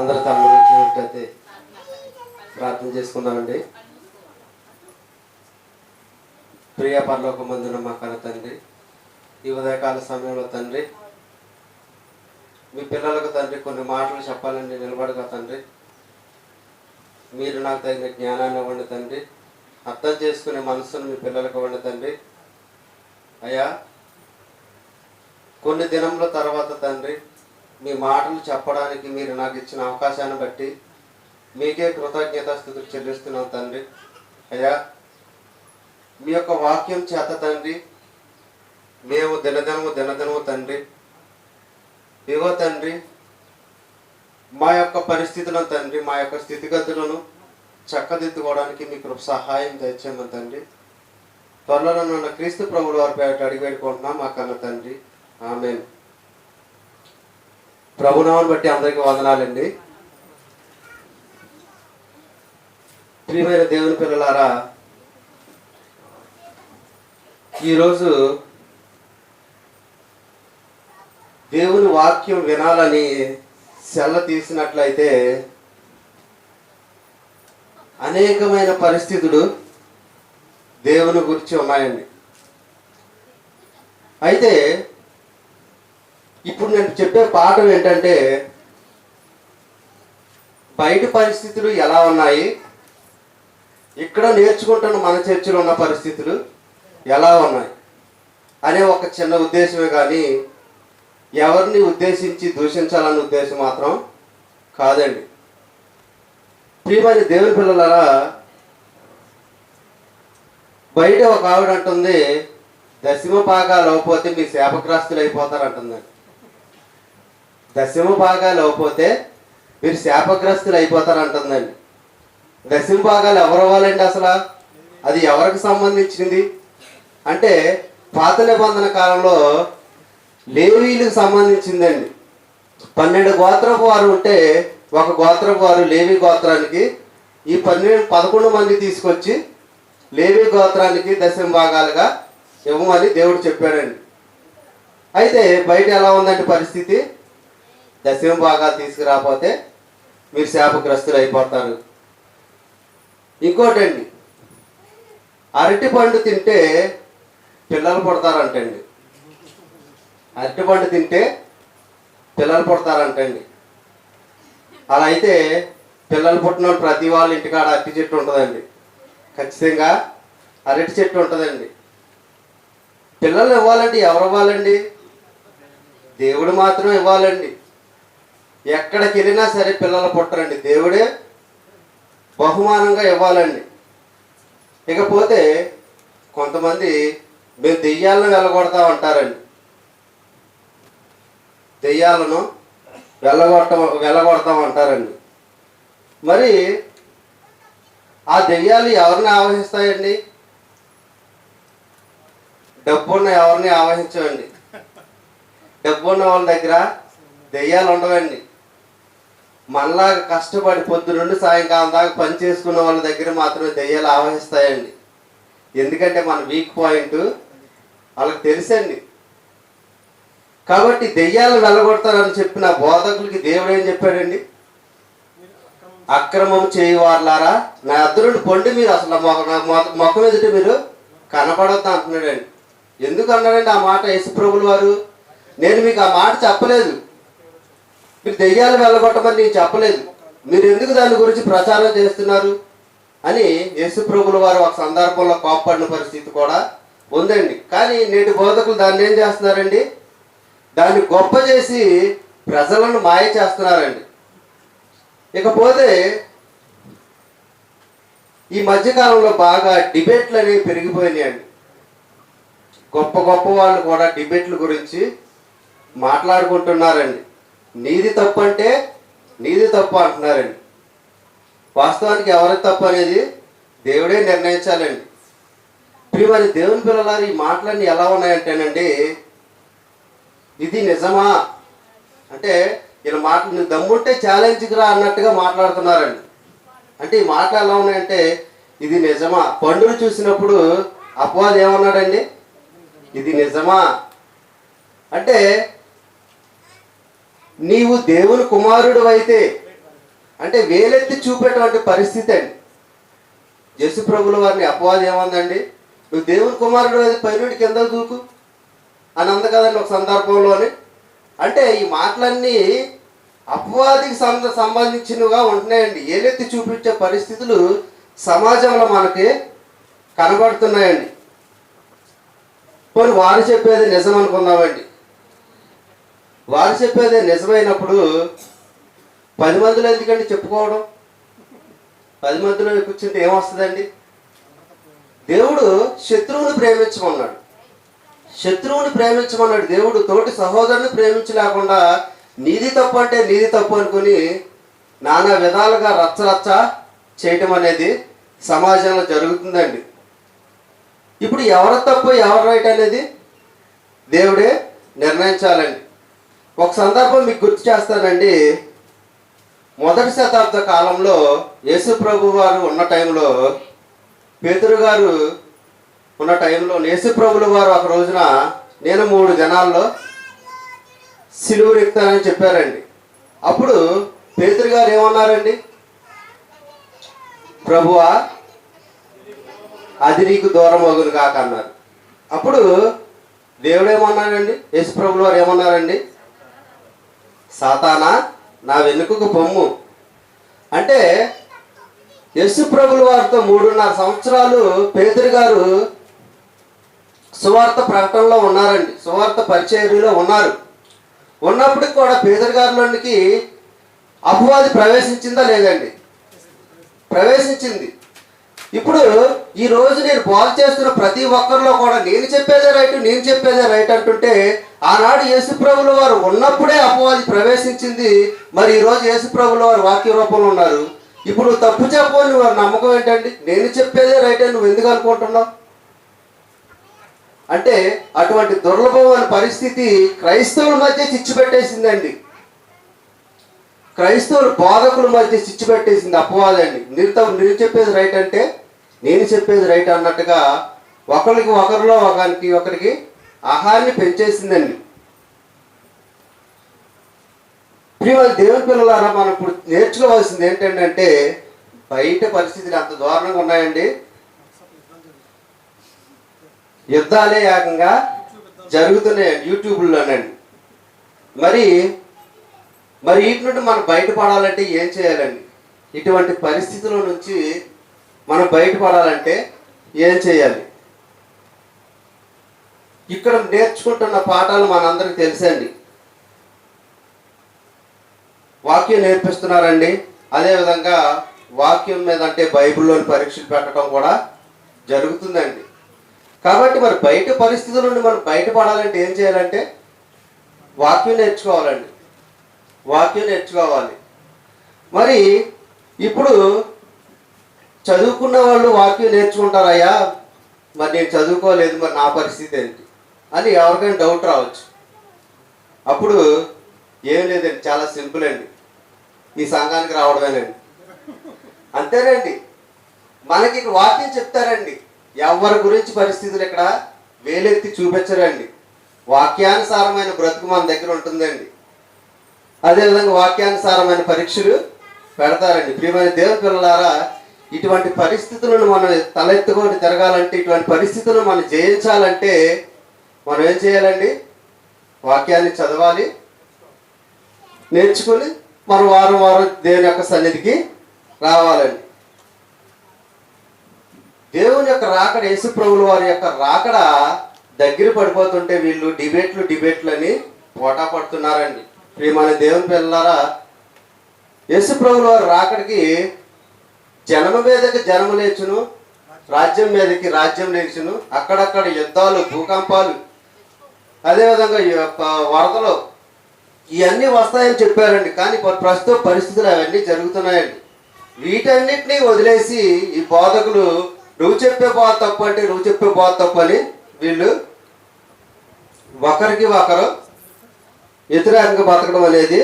అందరు తమ వచ్చినట్టయితే ప్రార్థన చేసుకుందామండి. ప్రియ పరలోక మందున మా కళ తండ్రి ఈ ఉదయకాల సమయంలో తండ్రి మీ పిల్లలకు తండ్రి కొన్ని మాటలు చెప్పాలండి నిలబడగా తండ్రి. మీరు నాకు తగిన జ్ఞానాన్ని ఇవ్వండి తండ్రి. అర్థం చేసుకునే మనసును మీ పిల్లలకు ఇవ్వండి తండ్రి. అయ్యా కొన్ని దినముల తర్వాత తండ్రి మీ మాటలు చెప్పడానికి మీరు నాకు ఇచ్చిన అవకాశాన్ని బట్టి మీకే కృతజ్ఞత స్థుతులు చెల్లిస్తున్నాం తండ్రి. అయ్యా మీ యొక్క వాక్యం చేత తండ్రి మేము దినదినము దినదినము తండ్రి. ఇగో తండ్రి మా యొక్క పరిస్థితులను తండ్రి మా యొక్క స్థితిగతులను చక్కదిద్దుకోవడానికి మీకు సహాయం తెచ్చాము తండ్రి. త్వరలో నన్ను క్రీస్తు ప్రభుడు వారి పేట అడిగి పెట్టుకుంటున్నాం మా కన్న తండ్రి. ఆమె ప్రభునామని బట్టి అందరికీ వందనాలండి. ప్రియమైన దేవుని పిల్లలారా ఈరోజు దేవుని వాక్యం వినాలని సెల్ల తీసినట్లయితే అనేకమైన పరిస్థితులు దేవుని గురించి ఉన్నాయండి. అయితే ఇప్పుడు నేను చెప్పే పాఠం ఏంటంటే బయట పరిస్థితులు ఎలా ఉన్నాయి? ఇక్కడ నేర్చుకుంటున్న మన చర్చలో ఉన్న పరిస్థితులు ఎలా ఉన్నాయి? అనే ఒక చిన్న ఉద్దేశమే కానీ ఎవరిని ఉద్దేశించి దూషించాలన్న ఉద్దేశం మాత్రం కాదండి. ప్రియమైన దేవుని పిల్లలారా బయట ఒక ఆవిడ అంటుంది దశమ భాగాలు అవ్వకపోతే మీ శాపగ్రస్తులు అయిపోతారు అంటుందండి దశమ భాగాలు అవ్వకపోతే మీరు శాపగ్రస్తులు అయిపోతారు అంటుందండి దశమ భాగాలు ఎవరు అవ్వాలండి అసలు? అది ఎవరికి సంబంధించింది? అంటే పాత నిబంధన కాలంలో లేవీలకు సంబంధించిందండి. పన్నెండు గోత్రపు వారు ఉంటే ఒక గోత్రపు వారు లేవి గోత్రానికి ఈ పన్నెండు పదకొండు మంది తీసుకొచ్చి లేవి గోత్రానికి దశమ భాగాలుగా ఇవ్వమని దేవుడు చెప్పాడండి. అయితే బయట ఎలా ఉందండి పరిస్థితి? దశమ భాగాలు తీసుకురాకపోతే మీరు శాపగ్రస్తులు అయిపోతారు. ఇంకోటండి అరటి పండు తింటే పిల్లలు పుడతారంటండి. అరటి పండు తింటే పిల్లలు పుడతారంటండి. అలా అయితే పిల్లలు పుట్టిన ప్రతి వాళ్ళ ఇంటికాడ అరటి చెట్టు ఉంటుందండి. ఖచ్చితంగా అరటి చెట్టు ఉంటుందండి. పిల్లలు ఇవ్వాలండి ఎవరు ఇవ్వాలండి? దేవుడు మాత్రం ఇవ్వాలండి. ఎక్కడికి వెళ్ళినా సరే పిల్లలు పుట్టరండి. దేవుడే బహుమానంగా ఇవ్వాలండి. ఇకపోతే కొంతమంది మేము దెయ్యాలను వెళ్ళగొడతా ఉంటారండి. దెయ్యాలను వెళ్ళగొట్ట వెళ్ళగొడతాం అంటారండి మరి ఆ దెయ్యాలు ఎవరిని ఆవహిస్తాయండి? డబ్బున్న ఎవరిని ఆవహించవండి. డబ్బున్న వాళ్ళ దగ్గర దెయ్యాలు ఉండవండి. మనలాగా కష్టపడి పొద్దు నుండి సాయంకాలం దాకా పని చేసుకున్న వాళ్ళ దగ్గర మాత్రమే దెయ్యాలు ఆవహిస్తాయండి. ఎందుకంటే మన వీక్ పాయింట్ వాళ్ళకి తెలుసండి. కాబట్టి దెయ్యాలు వెళ్ళగొడతారని చెప్పిన బోధకులకి దేవుడు ఏం చెప్పాడండి? అక్రమం చేయవారులారా నా అద్దరుని పొండి మీరు అసలు మొఖం నా ఎదుట మీరు కనపడొద్దు అంటున్నాడండి. ఎందుకు అన్నాడండి ఆ మాట యేసుప్రభులు వారు? నేను మీకు ఆ మాట చెప్పలేదు. దెయ్యాలు వెళ్ళగొట్టమని నేను చెప్పలేదు. మీరు ఎందుకు దాని గురించి ప్రచారం చేస్తున్నారు? అని యేసుప్రభుల వారు ఒక సందర్భంలో కోప్పడిన పరిస్థితి కూడా ఉందండి. కానీ నేటి బోధకులు దాన్ని ఏం చేస్తున్నారండి? దాన్ని గొప్ప చేసి ప్రజలను మాయ చేస్తున్నారండి. ఇకపోతే ఈ మధ్యకాలంలో బాగా డిబేట్లు అనేవి పెరిగిపోయినాయండి. గొప్ప గొప్ప వాళ్ళు కూడా డిబేట్ల గురించి మాట్లాడుకుంటున్నారండి. నీది తప్పు అంటే నీది తప్పు అంటున్నారండి. వాస్తవానికి ఎవరి తప్పు అనేది దేవుడే నిర్ణయించాలండి. ఇప్పుడు మరి దేవుని పిల్లలారు ఈ మాటలన్నీ ఎలా ఉన్నాయంటేనండి ఇది నిజమా? అంటే ఇలా మాట దమ్ముంటే ఛాలెంజ్కి రా అన్నట్టుగా మాట్లాడుతున్నారండి. అంటే ఈ మాటలు ఎలా ఉన్నాయంటే ఇది నిజమా? పండును చూసినప్పుడు అపవాది ఏమన్నాడండి? ఇది నిజమా? అంటే నీవు దేవుని కుమారుడు అయితే అంటే వేలెత్తి చూపేటువంటి పరిస్థితి అండి. యశు ప్రభుల వారిని అపవాదం ఏమందండి? నువ్వు దేవుని కుమారుడు అది పైనుండి కింద దూకు. అని అంద కదండి ఒక సందర్భంలోని. అంటే ఈ మాటలన్నీ అపవాదికి సంబ సంబంధించినవిగా ఉంటున్నాయండి. ఏలెత్తి చూపించే పరిస్థితులు సమాజంలో మనకి కనబడుతున్నాయండి. పోనీ వారు చెప్పేది నిజం అనుకుందామండి వారు చెప్పేదే నిజమైనప్పుడు పది మందిలో ఎందుకండి చెప్పుకోవడం? పది మందిలో కూర్చుంటే ఏమొస్తుందండి? దేవుడు శత్రువుని ప్రేమించమన్నాడు. శత్రువుని ప్రేమించమన్నాడు. దేవుడు తోటి సహోదరుని ప్రేమించలేకుండా నీది తప్పు అంటే నీది తప్పు అనుకుని నానా విధాలుగా రచ్చరచ్చ చేయటం అనేది సమాజంలో జరుగుతుందండి. ఇప్పుడు ఎవరు తప్పు ఎవరు రైట్ అనేది దేవుడే నిర్ణయించాలండి. ఒక సందర్భం మీకు గుర్తు చేస్తానండి. మొదటి శతాబ్ద కాలంలో యేసు ప్రభు వారు ఉన్న టైంలో పేతురు గారు ఉన్న టైంలో యేసు ప్రభుల వారు ఒక రోజున నేను మూడు జనాల్లో సిలువు ఎక్కుతానని చెప్పారండి. అప్పుడు పేతురు గారు ఏమన్నారండి? ప్రభువా అది నీకు దూరం అగును కాక అన్నారు. అప్పుడు దేవుడు ఏమన్నాడండి? యేసు ప్రభులు వారు ఏమన్నారండి? సాతానా నా వెనుకకు పొమ్ము. అంటే యశు ప్రభుల వారితో మూడున్నర సంవత్సరాలు పేదరి గారు సువార్త ప్రకటనలో ఉన్నారండి. సువార్త పరిచర్యలో ఉన్నారు. ఉన్నప్పటికి కూడా పేదరి గారిలోనికి అపవాది ప్రవేశించిందా లేదండి. ప్రవేశించింది. ఇప్పుడు ఈ రోజు నేను బాగు చేస్తున్న ప్రతి ఒక్కరిలో కూడా నేను చెప్పేదే రైట్ నేను చెప్పేదే రైట్ అంటుంటే ఆనాడు యేసుప్రభుల వారు ఉన్నప్పుడే అపవాది ప్రవేశించింది. మరి ఈరోజు యేసుప్రభుల వారు వాక్య రూపంలో ఉన్నారు. ఇప్పుడు తప్పు చెప్పని వారి నమ్మకం ఏంటండి? నేను చెప్పేదే రైట్ అని నువ్వు ఎందుకు అనుకుంటున్నావు? అంటే అటువంటి దుర్లభమైన పరిస్థితి క్రైస్తవుల మధ్య చిచ్చు పెట్టేసిందండి క్రైస్తవులు బోధకుల మధ్య చిచ్చు పెట్టేసింది అపవాదండి నేను నేను చెప్పేది రైట్ అంటే నేను చెప్పేది రైట్ అన్నట్టుగా ఒకరికి ఒకరిలో ఒకరికి ఒకరికి ఆహారాన్ని పెంచేసిందండి ప్రియమైన దేవుని పిల్లలారా మనం ఇప్పుడు నేర్చుకోవాల్సింది ఏంటంటే బయట పరిస్థితులు అంత దారుణంగా ఉన్నాయండి. యుద్ధాలే ఏకంగా జరుగుతున్నాయండి యూట్యూబ్లోనండి. మరి మరి వీటి నుండి మనం బయటపడాలంటే ఏం చేయాలండి? ఇటువంటి పరిస్థితుల నుంచి మనం బయటపడాలంటే ఏం చేయాలి? ఇక్కడ నేర్చుకుంటున్న పాఠాలు మనందరికి తెలుసండి. వాక్యం నేర్పిస్తున్నారండి. అదేవిధంగా వాక్యం మీద అంటే బైబిల్లోని పరీక్షలు పెట్టడం కూడా జరుగుతుందండి. కాబట్టి మరి బయట పరిస్థితుల నుండి మనం బయటపడాలంటే ఏం చేయాలంటే వాక్యం నేర్చుకోవాలండి. వాక్యం నేర్చుకోవాలి. మరి ఇప్పుడు చదువుకున్న వాళ్ళు వాక్యం నేర్చుకుంటారయ్యా? మరి నేను చదువుకోలేదు మరి నా పరిస్థితి ఏంటి? అని ఎవరికైనా డౌట్ రావచ్చు. అప్పుడు ఏం లేదండి చాలా సింపుల్ అండి. ఈ సంఘానికి రావడమేనండి. అంతేనండి. మనకి వాక్యం చెప్తారండి. ఎవరి గురించి పరిస్థితులు ఇక్కడ వేలెత్తి చూపించరండి. వాక్యానుసారమైన బ్రతుకు మన దగ్గర ఉంటుందండి. అదేవిధంగా వాక్యానుసారమైన పరీక్షలు పెడతారండి. ప్రియమైన దేవుని పిల్లలారా ఇటువంటి పరిస్థితులను మనం తలెత్తుకొని తిరగాలంటే ఇటువంటి పరిస్థితులను మనం జయించాలంటే మనం ఏం చేయాలండి? వాక్యాన్ని చదవాలి. నేర్చుకొని మనం వారం వారం దేవుని యొక్క సన్నిధికి రావాలండి. దేవుని యొక్క రాకడ యేసుప్రభుల వారి యొక్క రాకడ దగ్గర పడిపోతుంటే వీళ్ళు డిబేట్లు డిబేట్లు అని పోటా పడుతున్నారండి. ప్రియమైన దేవుని పిల్లలారా యేసుప్రభుల వారి రాకడికి జనమ మీదకి జనము లేచును రాజ్యం మీదకి రాజ్యం లేచును అక్కడక్కడ యుద్ధాలు భూకంపాలు అదేవిధంగా ఈ యొక్క వరదలు ఇవన్నీ వస్తాయని చెప్పారండి. కానీ ప్రస్తుత పరిస్థితులు అవన్నీ జరుగుతున్నాయండి. వీటన్నిటినీ వదిలేసి ఈ బోధకులు నువ్వు చెప్పే బోధ తప్పు అంటే నువ్వు చెప్పే బోధ తప్పు అని వీళ్ళు ఒకరికి ఒకరు వ్యతిరేకంగా బతకడం అనేది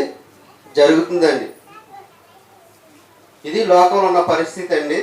జరుగుతుందండి. ఇది లోకంలో ఉన్న పరిస్థితి అండి.